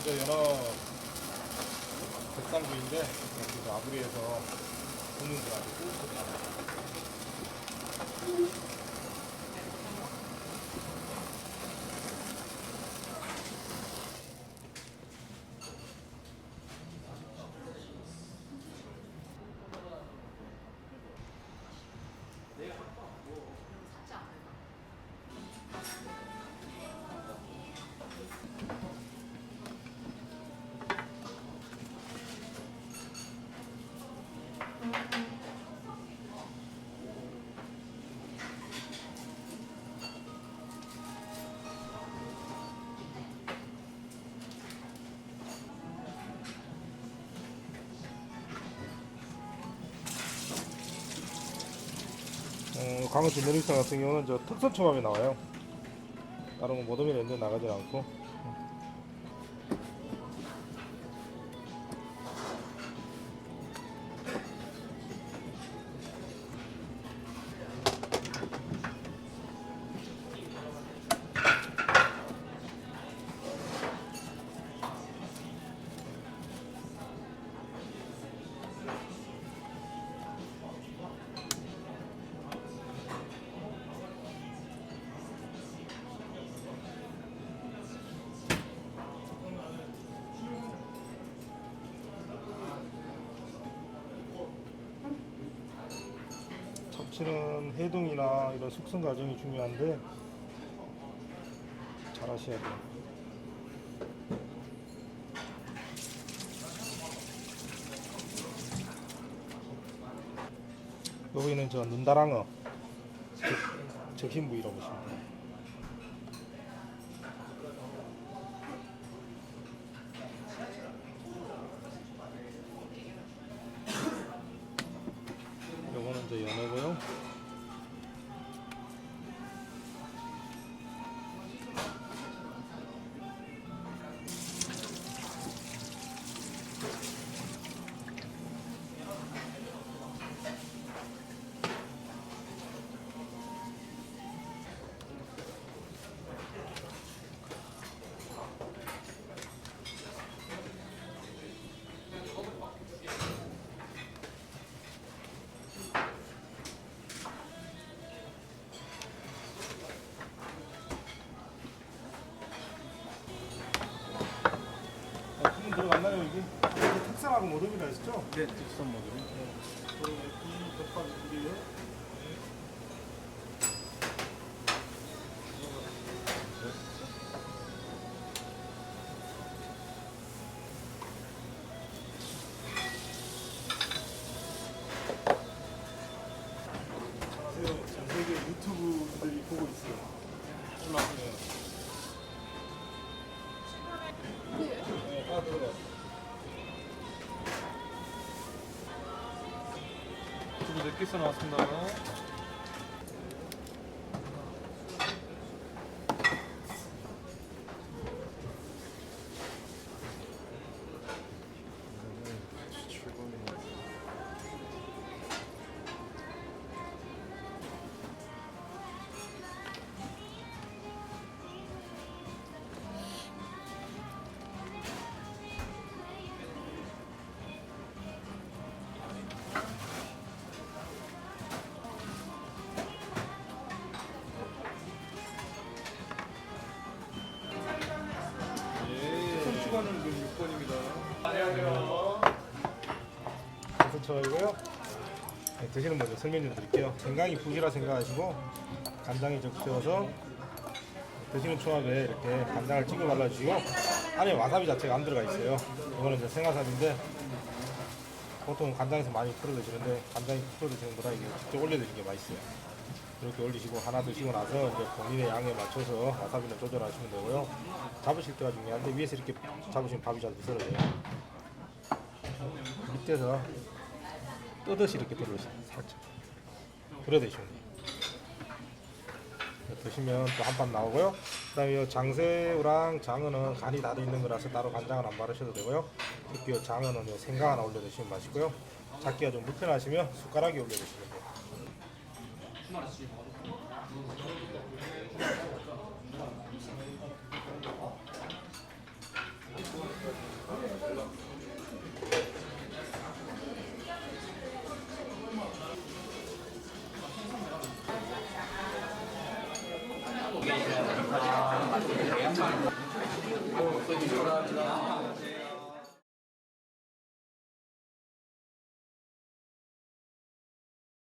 이제 여러 백상구인데 지금 아부리에서 굽는 줄 알고 어, 광어치 내리사 같은 경우는 저 특선 초밥이 나와요. 다른 거 모둠이 랜드 나가지 않고. 참치는 해동이나 이런 숙성 과정이 중요한데 잘 하셔야 돼요. 여기는 저 눈다랑어 적- 적힌 부위라고 보시면 돼요. 요거는 이 특산하고 모듬이라 했죠? 네, 특선 모델. 이 덮밥. 안녕하세요. 전 세계 유튜브들이 보고 있어요. 올라오세요. 두부 몇 개서 나왔습니다. 예. 선 추가는 그 6번입니다. 간선초이고요. 네, 드시는 먼저 설명 좀 드릴게요. 건강이 부지라 생각하시고 간장에 적셔서 드시는 초밥에 이렇게 간장을 찍어 발라주시고 안에 와사비 자체가 안 들어가 있어요. 이거는 이제 생화사비인데 보통 간장에서 많이 풀어 드시는데 간장이 풀어 드시는 것보다 이게 직접 올려 드시는 게 맛있어요. 이렇게 올리시고 하나 드시고 나서 이제 본인의 양에 맞춰서 와사비는 조절하시면 되고요. 잡으실 때가 중요한데 위에서 이렇게 잡으시면 밥이 잘 부스러져요. 밑에서 뜨듯이 이렇게 들어주세요. 살짝. 그려드시면 돼요. 드시면 또 한 판 나오고요. 그 다음에 이 장새우랑 장어는 간이 다 돼 있는 거라서 따로 간장은 안 바르셔도 되고요. 특히 이 장어는 요 생강 하나 올려 드시면 맛있고요. 잡기가 좀 불편하시면 숟가락에 올려 드시면 돼요. 감사합니다.